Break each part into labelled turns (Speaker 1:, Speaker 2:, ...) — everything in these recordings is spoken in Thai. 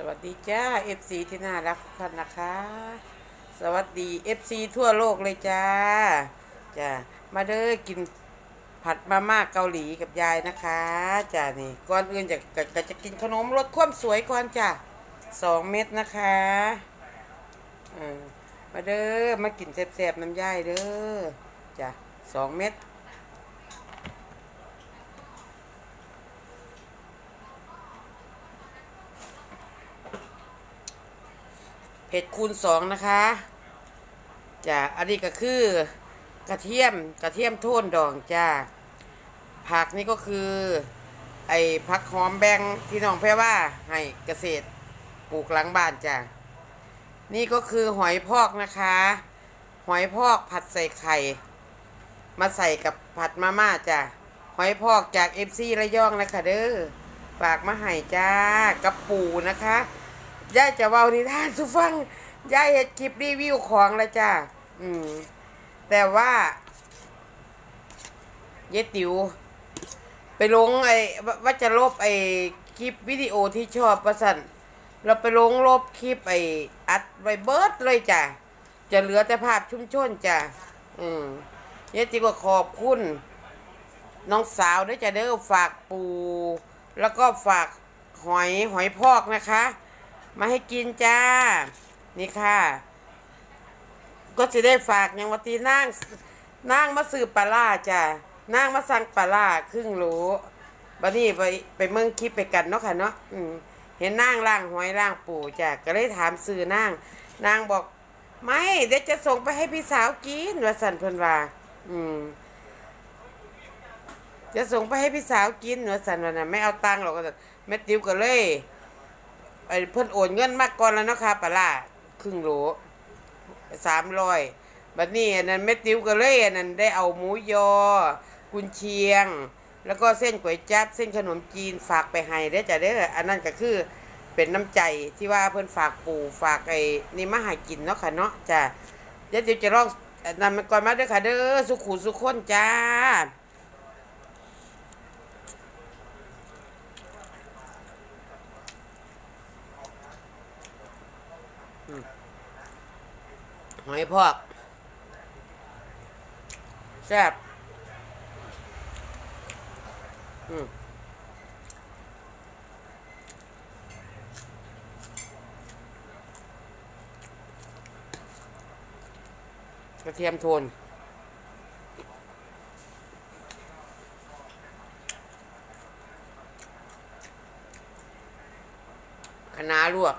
Speaker 1: สวัสดีจ้า FC ที่น่ารักทุกท่านนะคะ สวัสดี FC ทั่วโลกเลยจ้าจ้ามาเด้อกินผัดมาม่าเกาหลีกับยายนะคะจ้านี่ก่อนอื่นจะจะจะจะกินขนมรสความสวยก่อนจ้าสองเม็ดนะคะเออมาเด้อมากินแซ่บๆน้ำยายเด้อจ้าสองเม็ด เผ็ดคูณสองนะคะจ้ะอันนี้ก็คือกระเทียมกระเทียมโทนดองจ้าผักนี่ก็คือ ไอ้ผักหอมแบงที่น้องแพ่ว่าให้เกษตรปลูกหลังบ้านจ้านี่ก็คือหอยพอกนะคะ หอยพอกผัดใส่ไข่ มาใส่กับผัดมาม่าจ้ะหอยพอกจากเอฟซีระยองนะคะเด้อฝากมาให้จ้ากับปูนะคะ ย่าจะเว้านิทานสุฟังย่าเห็ดคลิปรีวิวของแล้วจ้าอืม แต่ว่า เยติว ไปลงไอ้ว่าจะลบไอ้คลิปวิดีโอที่ชอบประสันเราไปลงลบคลิปไอ้อัดไว้เบิร์ดเลยจ้ะ จะเหลือแต่ภาพชุ่มชนจ้ะ อืมเยติวก็ขอบคุณ น้องสาวด้วยจ้ะเด้อฝากปู แล้วก็ฝากหอยหอยพอกนะคะ มาให้กินจ้า นี่ค่ะ ก็จะได้ฝากยังวัตีนั่งนั่งมาสืบปลาล่าจ้ะนั่งมาสั่งปลาล่าครึ่งโหลบัดนี้ไปไปเมืองคลิปไปกันเนาะค่ะเนาะอืมเห็นนั่งล่างหอยล่างปู่จ้ะก็เลยถามซื้อนั่งนางบอก ไม่เดี๋ยวจะส่งไปให้พี่สาวกินว่าสันเพิ่นว่าอืมจะส่งไปให้พี่สาวกินว่าสันว่านะไม่เอาตังค์หรอกว่าซั่นแม่ติ๋วก็เลย ไอ้เพิ่นโอนเงินมาก่อนแล้วเนาะค่ะปลาล่าครึ่งโหลสามร้อยบัดนี้อันนั้นแม่ติ๋วก็เลยอันนั้นได้เอาหมูยอ กุนเชียง แล้วก็เส้นก๋วยจั๊บเส้นขนมจีนฝากไปให้ได้จ้ะเด้ออันนั้นก็คือเป็นน้ำใจที่ว่าเพิ่นฝากปู่ฝากไอ้นี่มาให้กินเนาะค่ะเนาะจ้ะเดี๋ยวจะลองนนั้นมันก่อนมาเด้อค่ะเด้อสุขุสุขคนจ้า หอยพอกแซ่บอืมกระเทียมโทนคะน้าลวก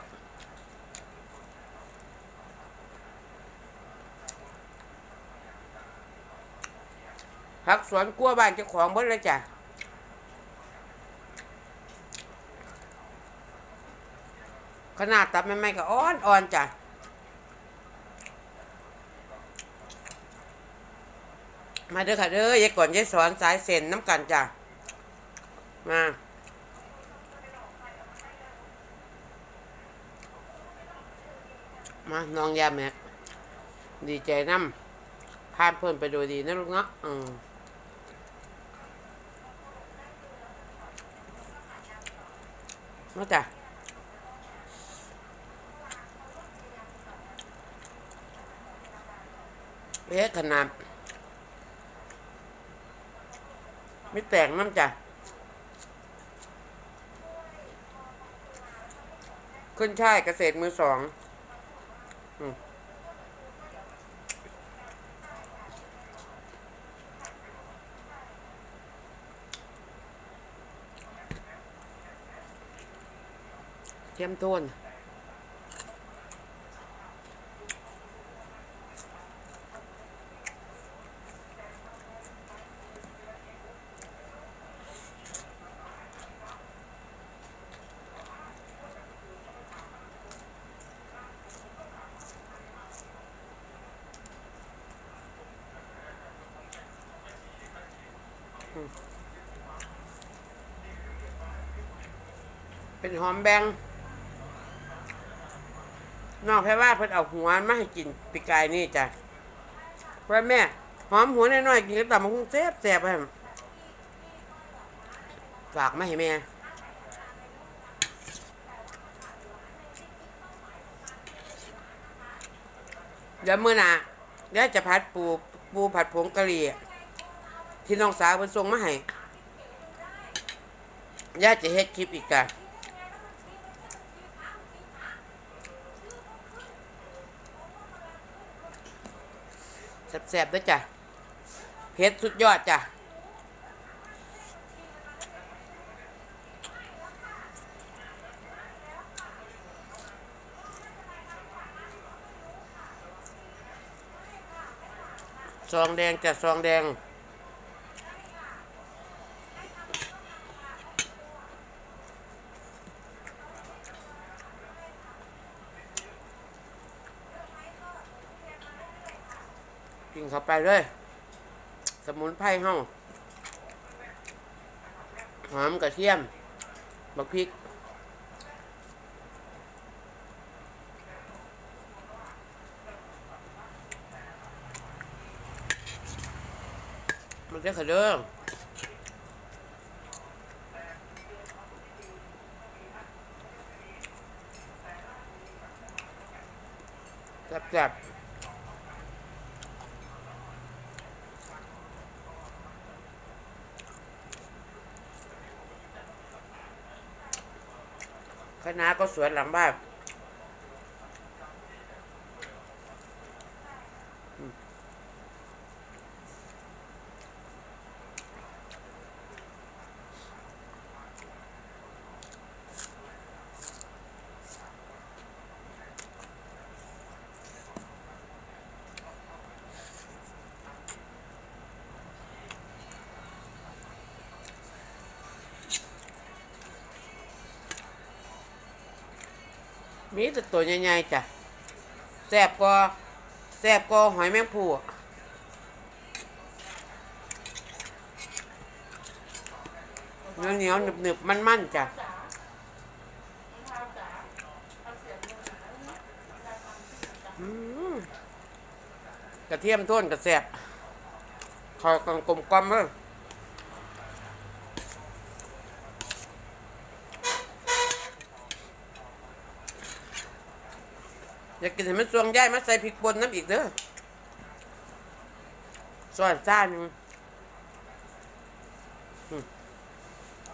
Speaker 1: สวนกลัวบ้านเจ้าของเบิดเลยจ้ะขนาดตับไม่ไม่ก็อ่อนอ่อนจ้ะมาเด้อค่ะเด้อยายก่อนยายสอนสายเส้นน้ำกันจ้ะมามาน้องยาแม็กดีใจน้ำพานเพิ่นไปโดยดีนะลูกเนาะอืม มาจ้ะเอ๊ะขนาดไม่แต่งน้ำจ้ะขึ้นช่ายเกษตรมือสอง เข้มข้นเป็นหอมแบง น้องแพรว่าเพิ่นเอาหัวมาให้กินปีกายนี่จ้ะพ่อแม่หอมหัวน้อยๆกินกับตำมะฮุงแซ่บแซ่บไปฝากมาให้แม่เดี๋ยวเมื่อน่ะเดี๋ยวจะพัดปูปูผัดผงกะหรี่ที่น้องสาวเพิ่นส่งมาให้ย่าจะเฮ็ดคลิปอีกกัน แซ่บๆด้วยจ้ะเพชรสุดยอดจ้ะซองแดงจ้ะซองแดง กินเข้าไปเลย สมุนไพรห้องหอมกระเทียมบักพริก มันจะขเด้อแซ่บๆ คณะก็สวนหลังบ้าน มีแต่ตัวใหญ่ๆจ้ะแซ่บก็แซ่บก็หอยแมงภู่เหนียวเหนียวหนึบหนึบๆมันๆจ้ะกระเทียมต้นกระแซ่บขอกลมกลมกลมเลย อยากกินให้มันสวงย่ายมาใส่พริกป่นน้ำอีกเด้อซอยซ่าหนึ่ง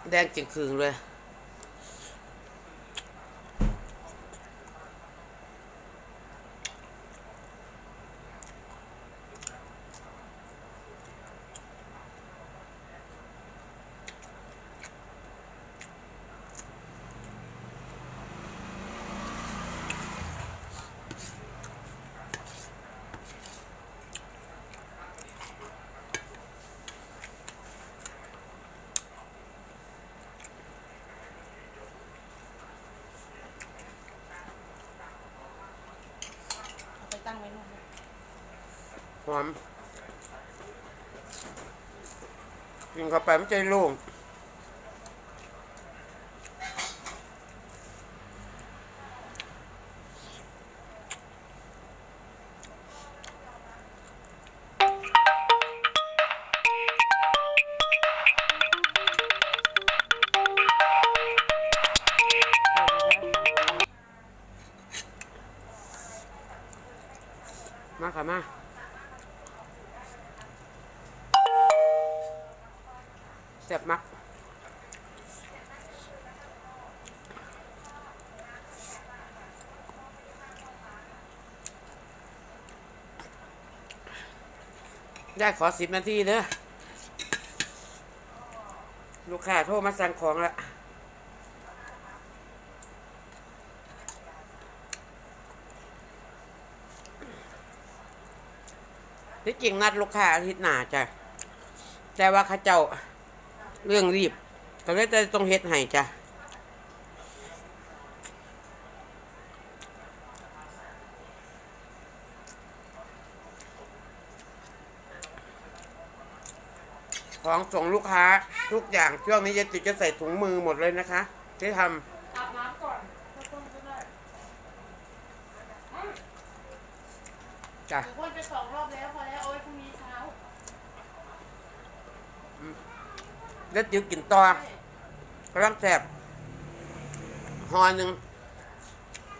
Speaker 1: แดงจิงคืงเลย
Speaker 2: เอาไปตั้งไว้นู่นนะ
Speaker 1: ห อมกินเข้าไปมันใจโล่งมาค่ะมา แซ่บมักได้ขอสิบนาทีเด้อลูกค้าโทรมาสั่งของแล้วที่จริงนัดลูกค้าอาทิตย์หน้าจ้ะแต่ว่าข้าเจ้า เรื่องรีบก็เลยจะต้องเฮ็ดให้จ้ะของส่งลูกค้าทุกอย่างช่วงนี้จะติดจะใส่ถุงมือหมดเลยนะคะ ที่ท
Speaker 2: อาบน้ำก่อนถ้าต้มก็ได้ำ
Speaker 1: จ้ะ
Speaker 2: หรือพ่นไปสองรอบแล้วพอแล้วเอาไว้พรุ่งนี้ เช้า
Speaker 1: แล้วจิ๋วกินต่อกำลังแซ่บหอหนึ่ง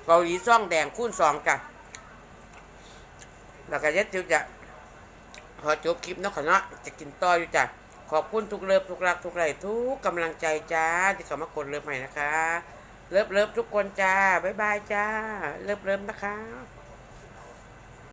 Speaker 1: เกาหลีซ่องแดงคูณสองจ้ะแล้วก็ยัดจิวจะพอจบคลิปเนาะขอเนาะจะกินต่ออยู่จ้ะขอบคุณทุกเลิฟทุกรักทุกไรทุกกำลังใจจ้าที่เขามากดเลิฟใหม่นะคะ เลิฟเลิฟทุกคนจ้าบ๊ายบายจ้า เลิฟเลิฟนะคะ